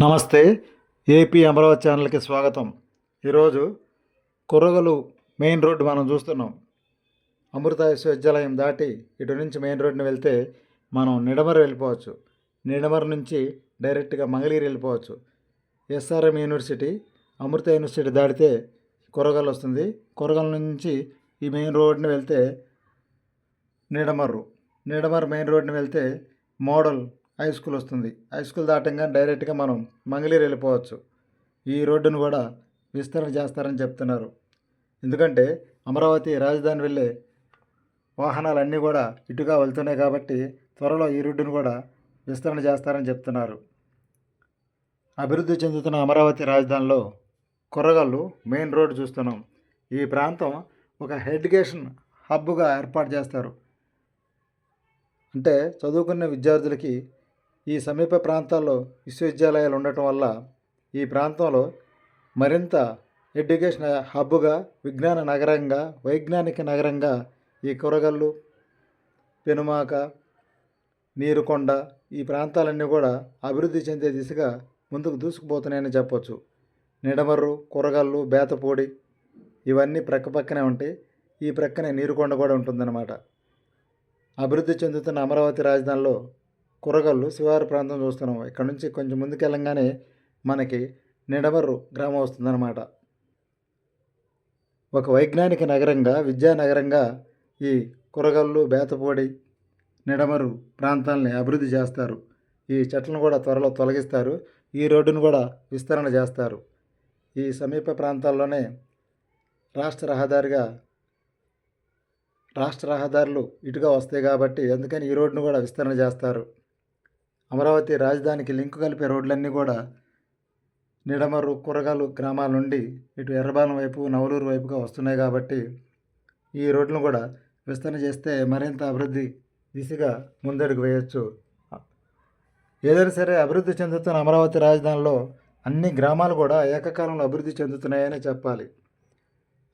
నమస్తే ఏపీ అమరావతి ఛానల్కి స్వాగతం. ఈరోజు కుర్రగలు మెయిన్ రోడ్డు మనం చూస్తున్నాం. అమృత విశ్వవిద్యాలయం దాటి ఇటు నుంచి మెయిన్ రోడ్డుని వెళ్తే మనం నిడమర వెళ్ళిపోవచ్చు. నిడమర నుంచి డైరెక్ట్గా మంగళగిరి వెళ్ళిపోవచ్చు. ఎస్ఆర్ఎం యూనివర్సిటీ అమృత యూనివర్సిటీ దాటితే కురగల్ వస్తుంది. కురగల్ నుంచి ఈ మెయిన్ రోడ్ని వెళ్తే నిడమర్రు. నిడమర్ మెయిన్ రోడ్ని వెళ్తే మోడల్ హై స్కూల్ వస్తుంది. హై స్కూల్ దాటంగా డైరెక్ట్గా మనం మంగళీరు వెళ్ళిపోవచ్చు. ఈ రోడ్డును కూడా విస్తరణ చేస్తారని చెప్తున్నారు. ఎందుకంటే అమరావతి రాజధాని వెళ్ళే వాహనాలన్నీ కూడా ఇటుగా వెళ్తున్నాయి కాబట్టి త్వరలో ఈ రోడ్డును కూడా విస్తరణ చేస్తారని చెప్తున్నారు. అభివృద్ధి చెందుతున్న అమరావతి రాజధానిలో కొర్రగల్లు మెయిన్ రోడ్ చూస్తున్నాం. ఈ ప్రాంతం ఒక ఎడ్యుకేషన్ హబ్గా ఏర్పాటు చేస్తారు. అంటే చదువుకున్న విద్యార్థులకి ఈ సమీప ప్రాంతాల్లో విశ్వవిద్యాలయాలు ఉండటం వల్ల ఈ ప్రాంతంలో మరింత ఎడ్యుకేషన్ హబ్గా విజ్ఞాన నగరంగా వైజ్ఞానిక నగరంగా ఈ కూరగల్లు పెనుమాక నీరుకొండ ఈ ప్రాంతాలన్నీ కూడా అభివృద్ధి చెందే దిశగా ముందుకు దూసుకుపోతున్నాయని చెప్పొచ్చు. నిడమర్రు కూరగాళ్ళు బేతపూడి ఇవన్నీ ప్రక్కపక్కనే ఉంటాయి ఈ ప్రక్కనే నీరుకొండ కూడా ఉంటుందన్నమాట. అభివృద్ధి చెందుతున్న అమరావతి రాజధానిలో కురగల్లు శివారు ప్రాంతం చూస్తున్నాం. ఇక్కడ నుంచి కొంచెం ముందుకెళ్ళంగానే మనకి నిడమర్రు గ్రామం వస్తుందన్నమాట. ఒక వైజ్ఞానిక నగరంగా విద్యానగరంగా ఈ కురగల్లు బేతపూడి నిడమరు ప్రాంతాలని అభివృద్ధి చేస్తారు. ఈ చెట్లను కూడా త్వరలో తొలగిస్తారు. ఈ రోడ్డును కూడా విస్తరణ చేస్తారు. ఈ సమీప ప్రాంతాల్లోనే రాష్ట్ర రహదారిగా రాష్ట్ర రహదారులు ఇటుగా వస్తాయి కాబట్టి అందుకని ఈ రోడ్డును కూడా విస్తరణ చేస్తారు. అమరావతి రాజధానికి లింకు కలిపే రోడ్లన్నీ కూడా నిడమరు కూరగాయలు గ్రామాల నుండి ఇటు ఎర్రబాలం వైపు నవలూరు వైపుగా వస్తున్నాయి కాబట్టి ఈ రోడ్లను కూడా విస్తరణ చేస్తే మరింత అభివృద్ధి దిశగా ముందడుగు వేయచ్చు. ఏదైనా సరే అభివృద్ధి చెందుతున్న అమరావతి రాజధానిలో అన్ని గ్రామాలు కూడా ఏకకాలంలో అభివృద్ధి చెందుతున్నాయని చెప్పాలి.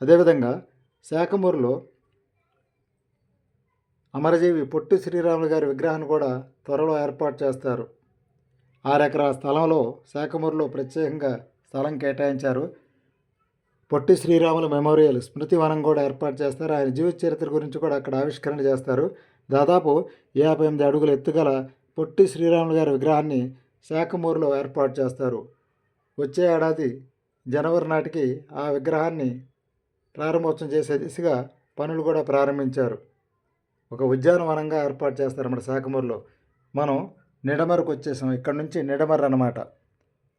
అదేవిధంగా శాఖమూరులో అమరజీవి పొట్టి శ్రీరాములు గారి విగ్రహాన్ని కూడా త్వరలో ఏర్పాటు చేస్తారు. ఆరెకరా స్థలంలో శాఖమూరులో ప్రత్యేకంగా స్థలం కేటాయించారు. పొట్టి శ్రీరాములు మెమోరియల్ స్మృతి వనం కూడా ఏర్పాటు చేస్తారు. ఆయన జీవిత చరిత్ర గురించి కూడా అక్కడ ఆవిష్కరణ చేస్తారు. దాదాపు యాభై ఎనిమిది అడుగుల ఎత్తుగల పొట్టి శ్రీరాములు గారి విగ్రహాన్ని శాఖమూరులో ఏర్పాటు చేస్తారు. వచ్చే ఏడాది జనవరి నాటికి ఆ విగ్రహాన్ని ప్రారంభోత్సవం చేసే దిశగా పనులు కూడా ప్రారంభించారు. ఒక ఉద్యానవనంగా ఏర్పాటు చేస్తారు మన శాఖమూరులో. మనం నిడమరకు వచ్చేసాం. ఇక్కడ నుంచి నిడమర్ అనమాట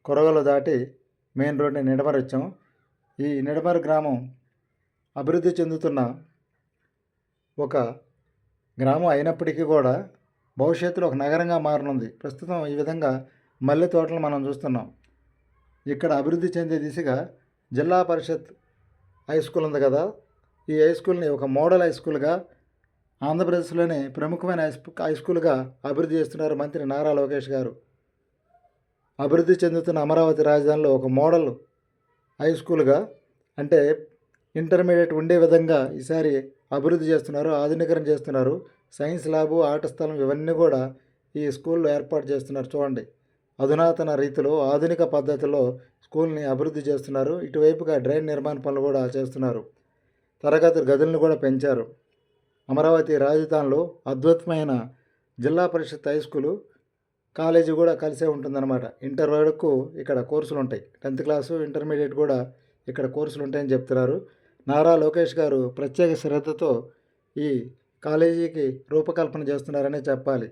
కొరగలు దాటి మెయిన్ రోడ్ని నిడమర్ వచ్చాం ఈ నిడమర్ గ్రామం అభివృద్ధి చెందుతున్న ఒక గ్రామం అయినప్పటికీ కూడా భవిష్యత్తులో ఒక నగరంగా మారనుంది. ప్రస్తుతం ఈ విధంగా మల్లె తోటలు మనం చూస్తున్నాం. ఇక్కడ అభివృద్ధి చెందే దిశగా జిల్లా పరిషత్ హై స్కూల్ ఉంది కదా. ఈ హై స్కూల్ని ఒక మోడల్ హై స్కూల్గా ఆంధ్రప్రదేశ్లోనే ప్రముఖమైన హై స్కూల్గా అభివృద్ధి చేస్తున్నారు మంత్రి నారా లోకేష్ గారు. అభివృద్ధి చెందుతున్న అమరావతి రాజధానిలో ఒక మోడల్ హై స్కూల్గా అంటే ఇంటర్మీడియట్ ఉండే విధంగా ఈసారి అభివృద్ధి చేస్తున్నారు ఆధునీకరణ చేస్తున్నారు. సైన్స్ ల్యాబు ఆట స్థలం ఇవన్నీ కూడా ఈ స్కూల్లో ఏర్పాటు చేస్తున్నారు. చూడండి. అధునాతన రీతిలో ఆధునిక పద్ధతిలో స్కూల్ని అభివృద్ధి చేస్తున్నారు. ఇటువైపుగా డ్రైన్ నిర్మాణ పనులు కూడా చేస్తున్నారు. తరగతి గదులను కూడా పెంచారు. అమరావతి రాజధానిలో అద్భుతమైన జిల్లా పరిషత్ హై స్కూలు కాలేజీ కూడా కలిసే ఉంటుందన్నమాట. ఇంటర్ వరకు ఇక్కడ కోర్సులు ఉంటాయి. టెన్త్ క్లాసు ఇంటర్మీడియట్ కూడా ఇక్కడ కోర్సులు ఉంటాయని చెప్తున్నారు. నారా లోకేష్ గారు ప్రత్యేక శ్రద్ధతో ఈ కాలేజీకి రూపకల్పన చేస్తున్నారనే చెప్పాలి.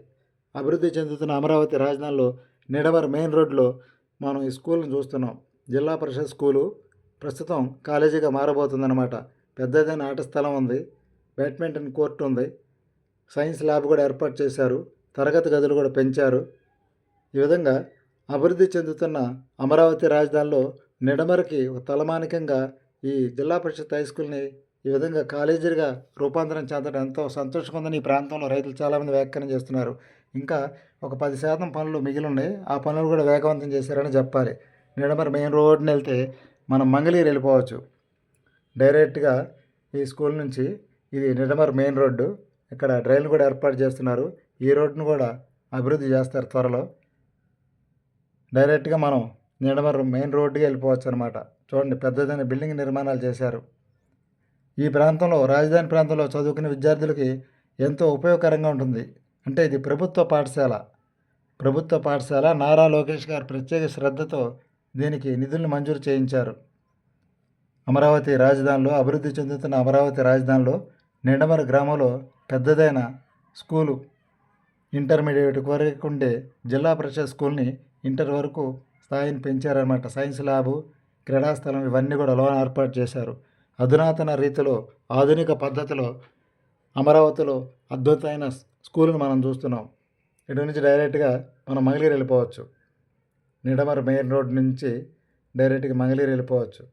అభివృద్ధి చెందుతున్న అమరావతి రాజధానిలో నిడవర్ మెయిన్ రోడ్లో మనం ఈ స్కూల్ని చూస్తున్నాం. జిల్లా పరిషత్ స్కూలు ప్రస్తుతం కాలేజీగా మారబోతుందన్నమాట. పెద్దదైన ఆట స్థలం ఉంది. బ్యాడ్మింటన్ కోర్టు ఉంది. సైన్స్ ల్యాబ్ కూడా ఏర్పాటు చేశారు. తరగతి గదులు కూడా పెంచారు. ఈ విధంగా అభివృద్ధి చెందుతున్న అమరావతి రాజధానిలో నిడమరకి ఒక తలమానికంగా ఈ జిల్లా పరిషత్ హై స్కూల్ని ఈ విధంగా కాలేజీగా రూపాంతరం చెందడం ఎంతో సంతోషంగా ఉందని ఈ ప్రాంతంలో రైతులు చాలామంది వ్యాఖ్యానం చేస్తున్నారు. ఇంకా ఒక పది శాతం పనులు మిగిలి ఉన్నాయి ఆ పనులు కూడా వేగవంతం చేశారని చెప్పాలి. నిడమర మెయిన్ రోడ్ని వెళ్తే మనం మంగళగిరి వెళ్ళిపోవచ్చు. డైరెక్ట్గా ఈ స్కూల్ నుంచి ఇది నిడమర్ మెయిన్ రోడ్డు. ఇక్కడ డ్రైన్లు కూడా ఏర్పాటు చేస్తున్నారు. ఈ రోడ్డును కూడా అభివృద్ధి చేస్తారు త్వరలో. డైరెక్ట్గా మనం నిడమర్ మెయిన్ రోడ్డుకి వెళ్ళిపోవచ్చు అనమాట చూడండి పెద్దదైన బిల్డింగ్ నిర్మాణాలు చేశారు. ఈ ప్రాంతంలో రాజధాని ప్రాంతంలో చదువుకునే విద్యార్థులకి ఎంతో ఉపయోగకరంగా ఉంటుంది. అంటే ఇది ప్రభుత్వ పాఠశాల. ప్రభుత్వ పాఠశాల నారా లోకేష్ గారు ప్రత్యేక శ్రద్ధతో దీనికి నిధులను మంజూరు చేయించారు. అమరావతి రాజధానిలో అభివృద్ధి చెందుతున్న అమరావతి రాజధానిలో నిండమర గ్రామంలో పెద్దదైన స్కూలు ఇంటర్మీడియట్ వరకు ఉండే జిల్లా పరిషత్ స్కూల్ని ఇంటర్ వరకు స్థాయిని పెంచారన్నమాట. సైన్స్ ల్యాబు క్రీడాస్థలం ఇవన్నీ కూడా లోన్ ఏర్పాటు చేశారు. అధునాతన రీతిలో ఆధునిక పద్ధతిలో అమరావతిలో అద్భుతమైన స్కూల్ని మనం చూస్తున్నాం. ఇటు నుంచి డైరెక్ట్గా మనం మంగళగిరి వెళ్ళిపోవచ్చు. నిడమర్ మెయిన్ రోడ్ నుంచి డైరెక్ట్గా మంగళగిరి వెళ్ళిపోవచ్చు.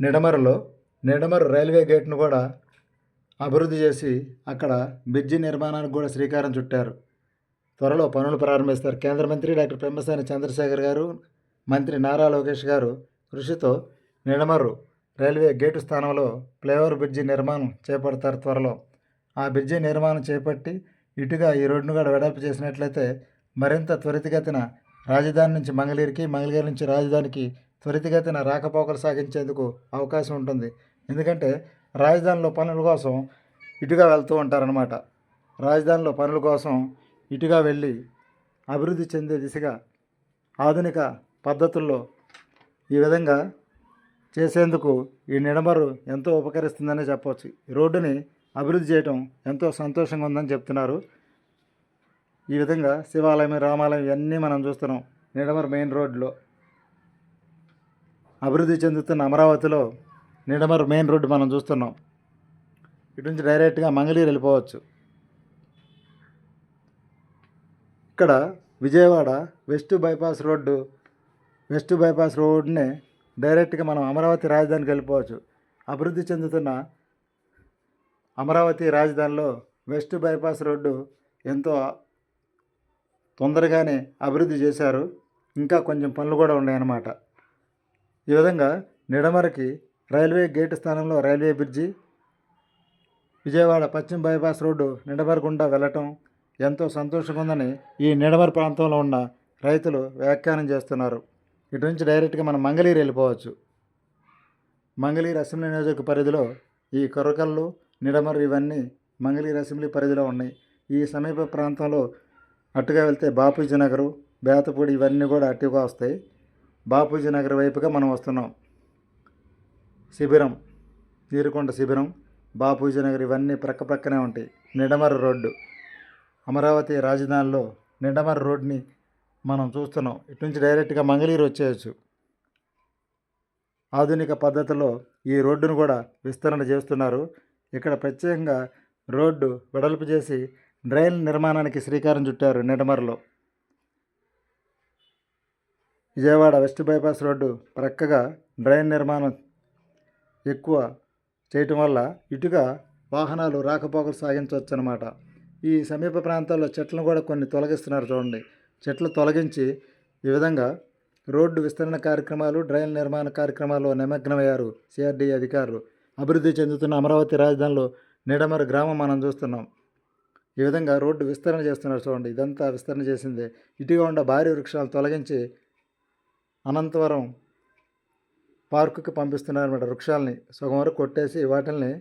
నిడమరలో నిడమరు రైల్వే గేట్ను కూడా అభివృద్ధి చేసి అక్కడ బ్రిడ్జి నిర్మాణానికి కూడా శ్రీకారం చుట్టారు. త్వరలో పనులు ప్రారంభిస్తారు. కేంద్ర మంత్రి డాక్టర్ పెమ్మసాని చంద్రశేఖర్ గారు మంత్రి నారా లోకేష్ గారు కృషితో నిడమరు రైల్వే గేటు స్థానంలో ఫ్లైఓవర్ బ్రిడ్జి నిర్మాణం చేపడతారు త్వరలో. ఆ బ్రిడ్జి నిర్మాణం చేపట్టి ఇటుగా ఈ రోడ్డును కూడా వెడల్పు చేసినట్లయితే మరింత త్వరితగతిన రాజధాని నుంచి మంగళగిరికి మంగళగిరి నుంచి రాజధానికి త్వరితగతిన రాకపోకలు సాగించేందుకు అవకాశం ఉంటుంది. ఎందుకంటే రాజధానిలో పనుల కోసం ఇటుగా వెళ్తూ ఉంటారనమాట రాజధానిలో పనుల కోసం ఇటుగా వెళ్ళి అభివృద్ధి చెందే దిశగా ఆధునిక పద్ధతుల్లో ఈ విధంగా చేసేందుకు ఈ నిడమరు ఎంతో ఉపకరిస్తుందనే చెప్పవచ్చు ఈ రోడ్డుని అభివృద్ధి చేయటం ఎంతో సంతోషంగా ఉందని చెప్తున్నారు. ఈ విధంగా శివాలయం రామాలయం ఇవన్నీ మనం చూస్తున్నాం నిడమర్ మెయిన్ రోడ్లో అభివృద్ధి చెందుతున్న అమరావతిలో నిడమర్ మెయిన్ రోడ్డు మనం చూస్తున్నాం. ఇటు నుంచి డైరెక్ట్గా మంగళీరు వెళ్ళిపోవచ్చు. ఇక్కడ Vijayawada west bypass road west bypass రోడ్డునే డైరెక్ట్గా మనం అమరావతి రాజధానికి వెళ్ళిపోవచ్చు. అభివృద్ధి చెందుతున్న అమరావతి రాజధానిలో వెస్ట్ బైపాస్ రోడ్డు ఎంతో తొందరగానే అభివృద్ధి చేశారు. ఇంకా కొంచెం పనులు కూడా ఉన్నాయన్నమాట. ఈ విధంగా నిడమరకి రైల్వే గేటు స్థానంలో రైల్వే బ్రిడ్జి విజయవాడ పశ్చిమ బైపాస్ రోడ్డు నిడమర గుండా వెళ్ళటం ఎంతో సంతోషంగా ఉందని ఈ నిడమర ప్రాంతంలో ఉన్న రైతులు వ్యాఖ్యానం చేస్తున్నారు. ఇటు నుంచి డైరెక్ట్గా మనం మంగళీరు వెళ్ళిపోవచ్చు. మంగళీరు అసెంబ్లీ నియోజక పరిధిలో ఈ కొరకళ్ళు నిడమరు ఇవన్నీ మంగళీరు అసెంబ్లీ పరిధిలో ఉన్నాయి. ఈ సమీప ప్రాంతంలో అటుగా వెళ్తే బాపూజీ నగరు బేతపూడి ఇవన్నీ కూడా అటుగా వస్తాయి. బాపూజీ నగర్ వైపుగా మనం వస్తున్నాం. శిబిరం నీరుకొండ శిబిరం బాపూజీ నగర్ ఇవన్నీ ప్రక్క ప్రక్కనే ఉంటాయి. నిడమర రోడ్డు. అమరావతి రాజధానిలో నిడమర రోడ్ని మనం చూస్తున్నాం. ఇటు నుంచి డైరెక్ట్గా మంగళగిరి వచ్చేయచ్చు. ఆధునిక పద్ధతిలో ఈ రోడ్డును కూడా విస్తరణ చేస్తున్నారు. ఇక్కడ ప్రత్యేకంగా రోడ్డు వెడల్పు చేసి డ్రైన్ నిర్మాణానికి శ్రీకారం చుట్టారు నిడమరలో. విజయవాడ వెస్ట్ బైపాస్ రోడ్డు ప్రక్కగా డ్రైన్ నిర్మాణం ఎక్కువ చేయటం వల్ల ఇటుగా వాహనాలు రాకపోకలు సాగించవచ్చు అనమాట ఈ సమీప ప్రాంతాల్లో చెట్లను కూడా కొన్ని తొలగిస్తున్నారు చూడండి. చెట్లు తొలగించి ఈ విధంగా రోడ్డు విస్తరణ కార్యక్రమాలు డ్రైన్ నిర్మాణ కార్యక్రమాల్లో నిమగ్నమయ్యారు సిఆర్డీ అధికారులు. అభివృద్ధి చెందుతున్న అమరావతి రాజధానిలో నిడమర గ్రామం మనం చూస్తున్నాం. ఈ విధంగా రోడ్డు విస్తరణ చేస్తున్నారు చూడండి. ఇదంతా విస్తరణ చేసింది. ఇటుగా ఉన్న భారీ వృక్షాలు తొలగించి అనంతవరం పార్కుకి పంపిస్తున్నారన్నమాట వృక్షాలని. సగం వరకు కొట్టేసి వాటిల్ని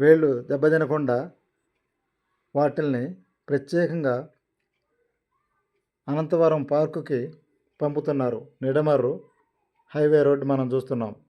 వేళ్ళు దెబ్బతినకుండా వాటిల్ని ప్రత్యేకంగా అనంతవరం పార్కుకి పంపుతున్నారు. నిడమర్రు హైవే రోడ్డు మనం చూస్తున్నాం.